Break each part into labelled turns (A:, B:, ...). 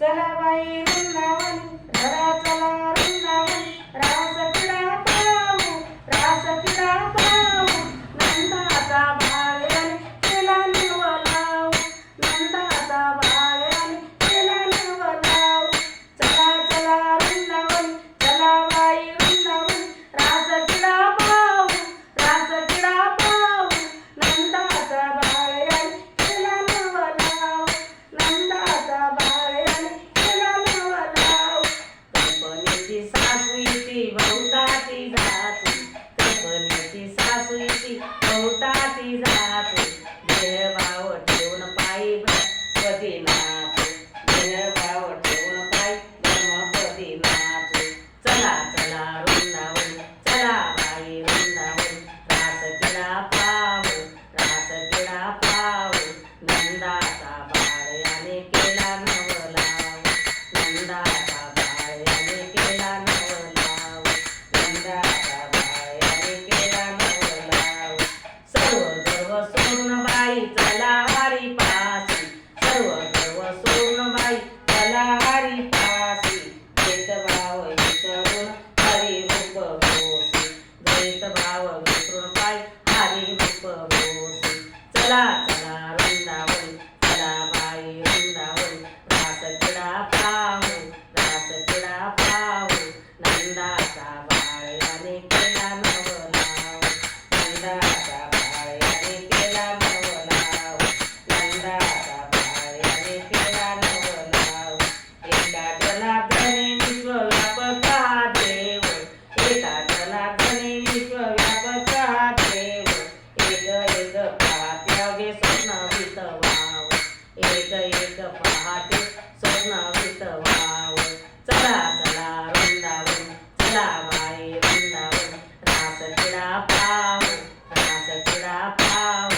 A: चला बाई. बहुताची जात. कपलीची सासूची बहुताची जात. ラチャラ लागे स्वप्न वितवाव. एक एक पहाटे स्वप्न वितवाव. चला चला वृंदावन चला बाई वृंदावन. रास किडा पाव रास किडा पाव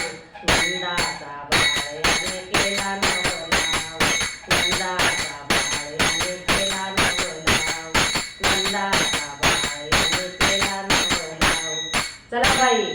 A: नंदाचा बाळ्याने केला नवं नाव नंदाचा बाळ्याने केला नवं नाव नंदाचा बाळ्याने केला नवं नाव चला बाई.